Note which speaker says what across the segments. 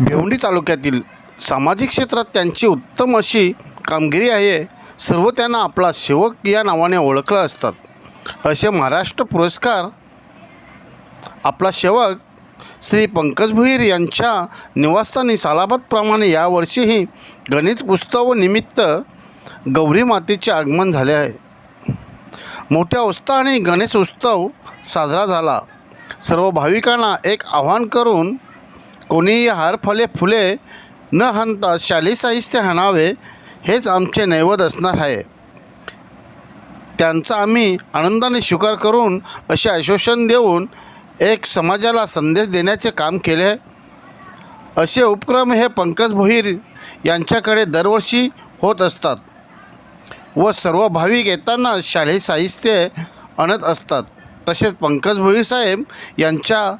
Speaker 1: भिवंडी तालुक्यातील सामाजिक क्षेत्रात त्यांची उत्तम अशी कामगिरी आहे सर्व त्यांना आपला सेवक या नावाने ओळखलं असतात. असे महाराष्ट्र पुरस्कार आपला सेवक श्री पंकज भुईर यांच्या निवासस्थानी सालाबादप्रमाणे यावर्षीही गणेश उत्सव निमित्त गौरी मातेचे आगमन झाले आहे. मोठ्या उत्साहाने गणेश उत्सव साजरा झाला. सर्व भाविकांना एक आव्हान करून कोणीही हार फले फुले न हणता शाली साहित्य हाणावे हेच आमचे नैवद असणार आहे. त्यांचा आम्ही आनंदाने स्वीकार करून असे आश्वासन देऊन एक समाजाला संदेश देण्याचे काम केले. असे उपक्रम हे पंकज भोईर यांच्याकडे दरवर्षी होत असतात व सर्व भाविक येताना शालेय साहित्य आणत असतात. तसेच पंकज भोईर साहेब यांच्या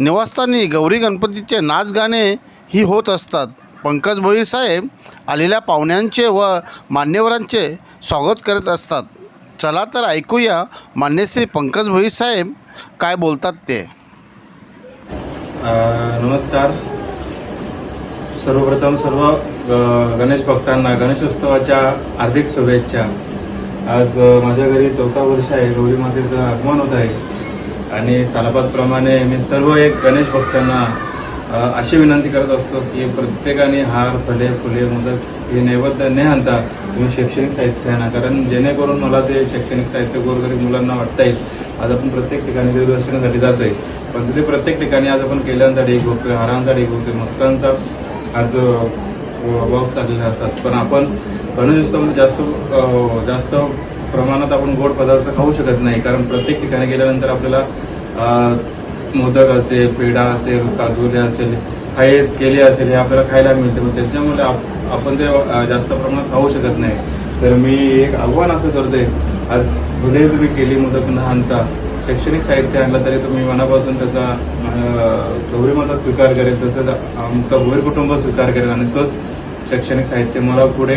Speaker 1: निवासस्थानी गौरी गणपतीचे नाच गाणे ही होत असतात. पंकज भोई साहेब आलेल्या पाहुण्यांचे व मान्यवरांचे स्वागत करत असतात. चला तर ऐकूया मान्यश्री पंकज भोई साहेब काय बोलतात ते.
Speaker 2: नमस्कार. सर्वप्रथम सर्व गणेश भक्तांना गणेशोत्सवाच्या हार्दिक शुभेच्छा. आज माझ्या घरी चौथा वर्ष आहे. गौरी मातेचं आगमन होत आहे. आणि सालाबादप्रमाणे मी सर्व एक गणेश भक्तांना अशी विनंती करत असतो की प्रत्येकाने हार फले फुले मोदक हे नैवेद्य न आणता तुम्ही शैक्षणिक साहित्य आणा. कारण जेणेकरून मला ते शैक्षणिक साहित्य गोरगरीब मुलांना वाटता येईल. आज आपण प्रत्येक ठिकाणी देवदर्शनासाठी जातोय. पण तिथे प्रत्येक ठिकाणी आज आपण केल्यांसाठी एक बघतोय हारांसाठी एक बघतोय मक्कांचा आज बॉक्स आलेले असतात. पण आपण गणेशोत्सवामध्ये जास्त जास्त प्रमाणात आपण गोड पदार्थ खाऊ शकत नाही. कारण प्रत्येक ठिकाणी गेल्यानंतर आपल्याला मोदक असेल पेढा असेल काजूले असेल खायच केले असेल हे आपल्याला खायला मिळते. मग त्याच्यामुळे आप- आपण ते जास्त प्रमाणात खाऊ शकत नाही. तर मी एक आव्हान असं करतोय. आज भले तुम्ही केली मोदक न आणता शैक्षणिक साहित्य आणलं तरी तुम्ही मनापासून त्याचा अ, स्वीकार करेल तसंच आमचा भोईर कुटुंब स्वीकार करेल. आणि तोच शैक्षणिक साहित्य मला पुढे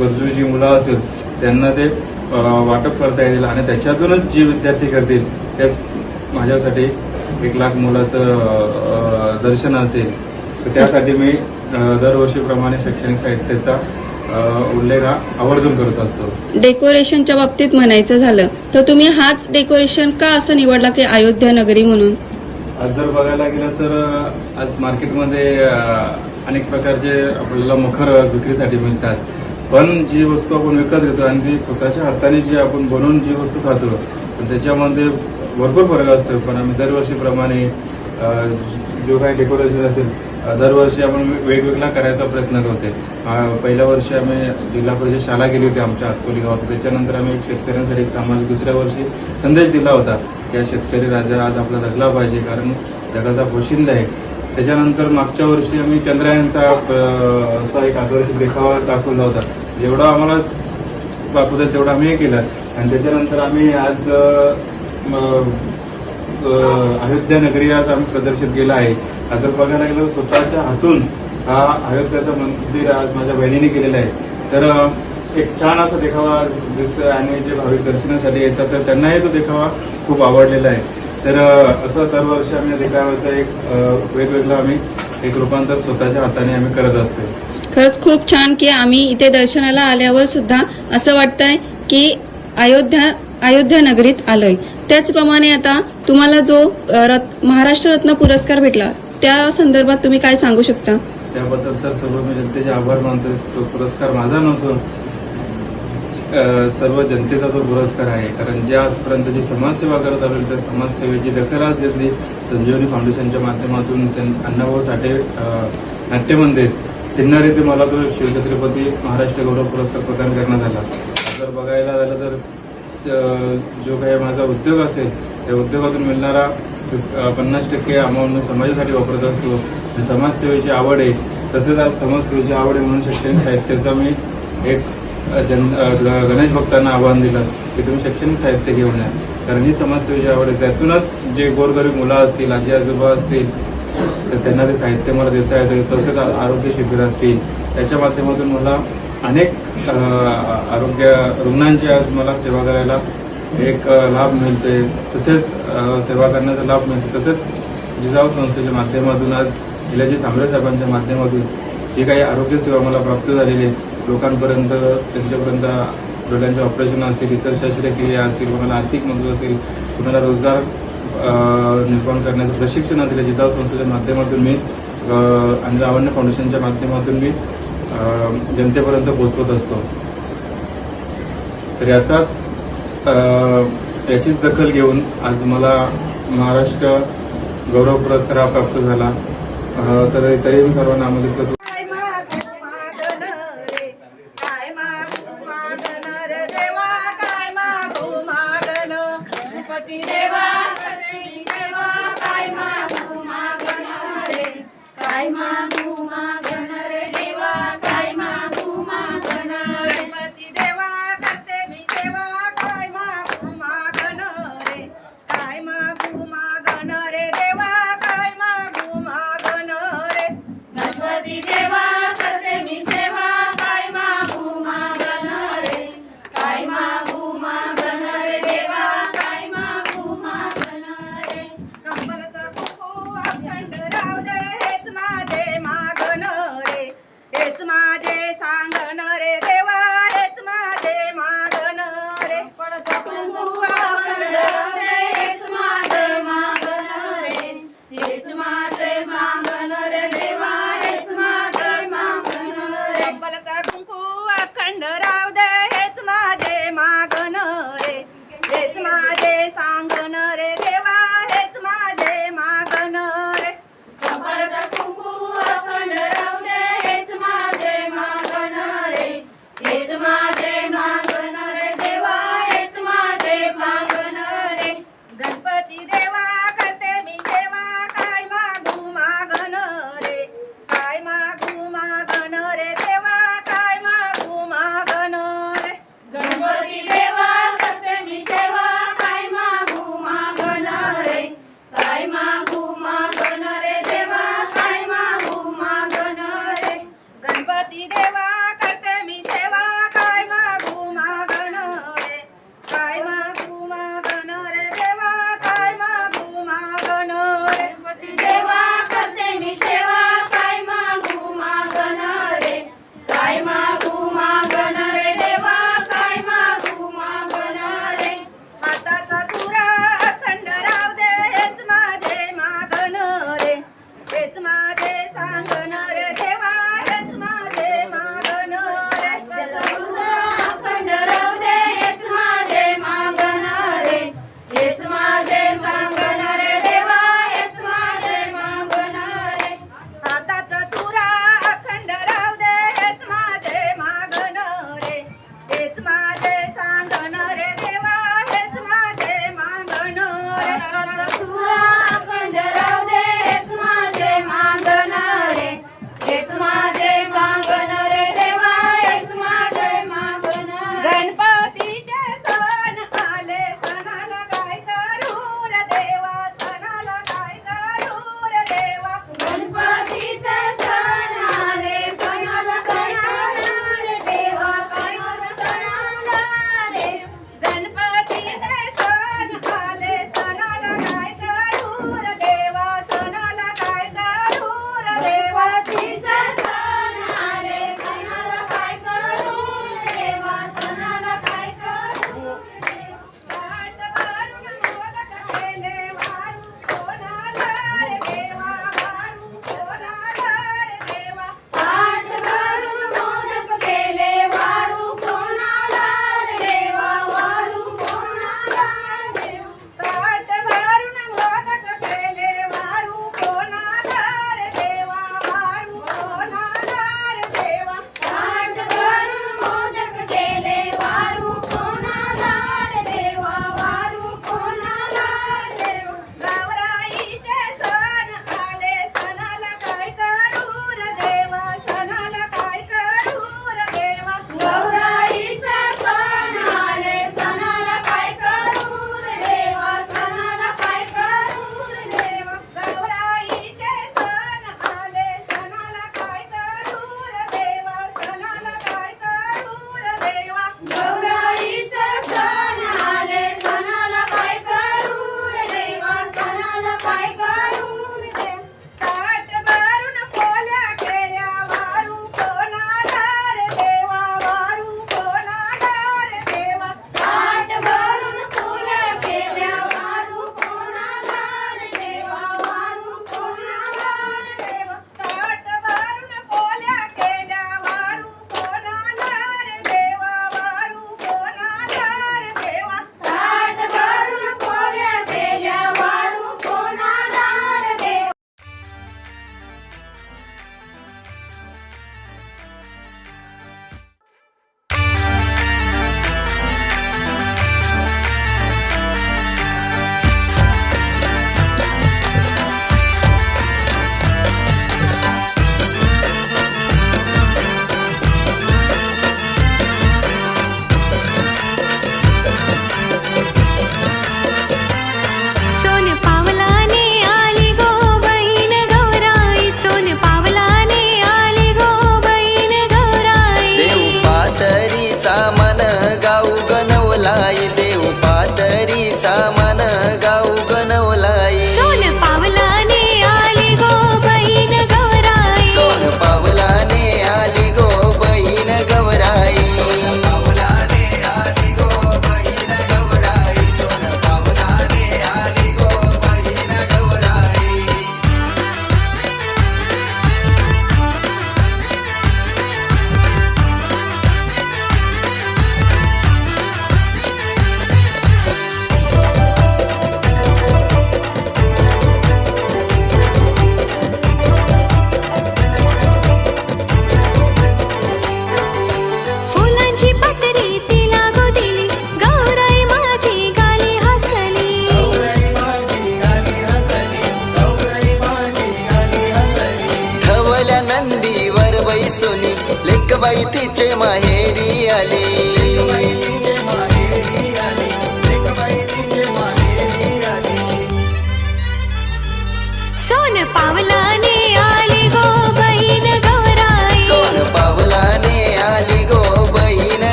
Speaker 2: गरजू जी मुलं असेल त्यांना ते वाटप करता येईल आणि त्याच्यातूनच जे विद्यार्थी करतील तेच माझ्यासाठी एक लाख मुलाचं दर्शन असेल तर त्यासाठी मी दरवर्षीप्रमाणे शैक्षणिक साहित्याचा उल्लेख हा आवर्जून करत असतो.
Speaker 3: डेकोरेशनच्या बाबतीत म्हणायचं झालं तर तुम्ही हाच डेकोरेशन का असं निवडला की अयोध्या नगरी म्हणून?
Speaker 2: आज जर बघायला गेलं तर आज मार्केटमध्ये अनेक प्रकारचे आपल्याला मखर विक्रीसाठी मिळतात. पण जी वस्तू आपण विकत घेतो आणि ती स्वतःच्या हाताने जी आपण बनवून जी वस्तू खातो त्याच्यामध्ये भरपूर फरक असतो. पण आम्ही दरवर्षीप्रमाणे जो काही डेकोरेशन असेल दरवर्षी आपण वेगवेगळा करायचा प्रयत्न करते. पहिल्या वर्षी आम्ही जिल्हा परिषद शाळा गेली होती आमच्या हातकोली गावात. त्याच्यानंतर आम्ही एक शेतकऱ्यांसाठी एक सामाजिक दुसऱ्या वर्षी संदेश दिला होता की शेतकरी राजा आज आपला जगला पाहिजे कारण जगाचा पोशिंदा आहे. त्याच्यानंतर मागच्या वर्षी आम्ही चंद्रयानचा असा एक आदर्श देखावा दाखवला होता. जेवढा आम्हाला दाखवता येईल तेवढा आम्ही हे केलं. आणि त्याच्यानंतर आम्ही आज अयोध्या नगरी आज आम्ही प्रदर्शित केलं आहे. आज जर बघायला गेलं स्वतःच्या हातून हा अयोध्याचं मंदिर आज माझ्या बहिणीने केलेलं आहे. तर एक छान असा देखावा दिसतोय आणि जे भाविक दर्शनासाठी येतात तर त्यांनाही तो देखावा खूप आवडलेला आहे. तर असं दरवर्षी आम्ही देखाव्याचं एक वेगवेगळं आम्ही एक रूपांतर स्वतःच्या हाताने आम्ही करत असतो
Speaker 3: खरंच खूप छान की आम्ही इथे दर्शनाला आल्यावर सुद्धा असं वाटतंय की अयोध्या अयोध्या नगरीत आलोय. त्याचप्रमाणे आता तुम्हाला जो रत्- महाराष्ट्र रत्न पुरस्कार भेटला त्या संदर्भात तुम्ही काय सांगू शकता?
Speaker 2: त्याबद्दल तर सर्व मी जनतेचे आभार मानतो तो पुरस्कार माझा नसून सर्व जनतेचा तो पुरस्कार आहे. कारण जे आजपर्यंत जी समाजसेवा करत आलो त्या समाजसेवेची दखल आज घेतली संजीवनी फाउंडेशनच्या माध्यमातून सेन अण्णाभाऊ साठे नाट्य मंदिर सिन्नर येथे मला तो शिवछत्रपती महाराष्ट्र गौरव पुरस्कार प्रदान करण्यात आला. जर बघायला झालं तर जो काही माझा उद्योग असेल त्या उद्योगातून मिळणारा पन्नास टक्के अमाऊंट मी समाजासाठी वापरत असतो. आणि समाजसेवेची आवड आहे. तसेच आज समाजसेवेची आवड आहे म्हणून शैक्षणिक साहित्याचा मी एक जन गणेश भक्तांना आव्हान दिलं की तुम्ही शैक्षणिक साहित्य घेऊन या. कारण ही समस्या जी आवडेल त्यातूनच जे गोरगरीब मुलं असतील आजी आजोबा असतील तर त्यांना ते साहित्य मला देता येतं तसेच आरोग्य शिबिर असतील. त्याच्या माध्यमातून मला अनेक आरोग्य रुग्णांची आज मला सेवा करायला एक लाभ मिळते तसेच सेवा करण्याचा लाभ मिळतो तसेच जिजाऊ संस्थेच्या माध्यमातून आज
Speaker 4: इलाजी सामरे साहेबांच्या माध्यमातून जी काही आरोग्य सेवा मला प्राप्त झालेली आहे लोकांपर्यंत त्यांच्यापर्यंत डोळ्यांचे ऑपरेशन असेल इतर शस्त्रक्रिया असेल कोणाला आर्थिक मदत असेल कोणाला रोजगार निर्माण करण्याचं प्रशिक्षण दिलं जिताव संस्थेच्या माध्यमातून मी आणि लावण्य फाउंडेशनच्या माध्यमातून मी जनतेपर्यंत पोहोचवत असतो. तर याचाच याचीच दखल घेऊन आज मला महाराष्ट्र गौरव पुरस्कार प्राप्त झाला तर तरी मी सर्वांना आमंत्रित करतो.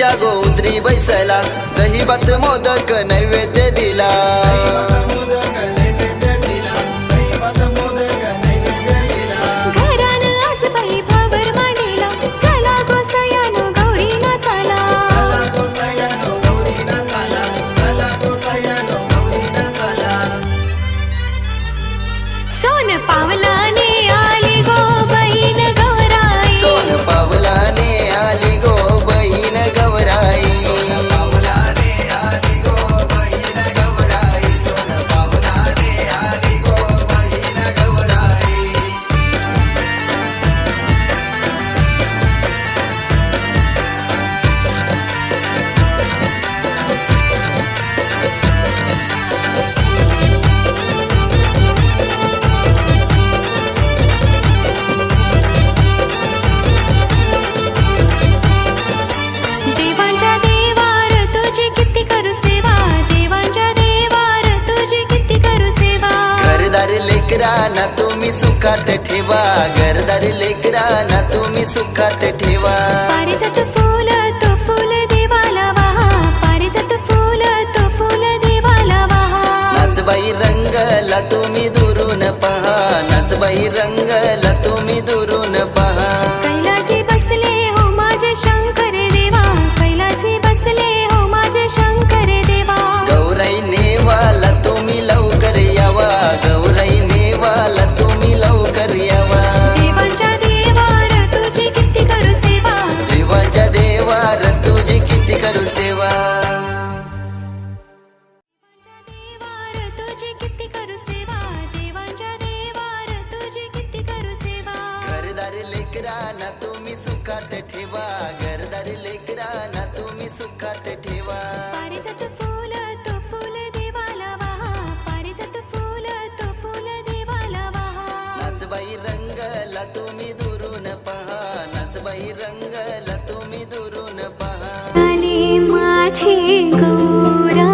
Speaker 5: बालगणुतीच्या गोद्री बैसला. दही भात मोदक नैवेद्य दिला. पावला सुखात ठेवा. घरदार लेकरा ना तुम्ही सुखात ठेवा.
Speaker 6: पारिजात फूल तो फूल देवाला वाहा. पारिजात फूल तो फूल देवाला वाहा.
Speaker 5: नाचबाई रंगला तुम्ही दुरून पहा. नाचबाई रंगला तुम्ही दुरून पहा. लेकरा ना तुम्ही सुखात ठेवा. घरदार लेकरा ना तुम्ही सुखात ठेवा.
Speaker 6: पारिजात फूल तो फूल देवाला वाहा. पारिजात फूल तो फूल देवाला वाहा.
Speaker 5: नाचबाई रंगला तुम्ही दुरून पहा. नाचबाई रंगला तुम्ही दुरून पहा.
Speaker 6: आली माझी गौरा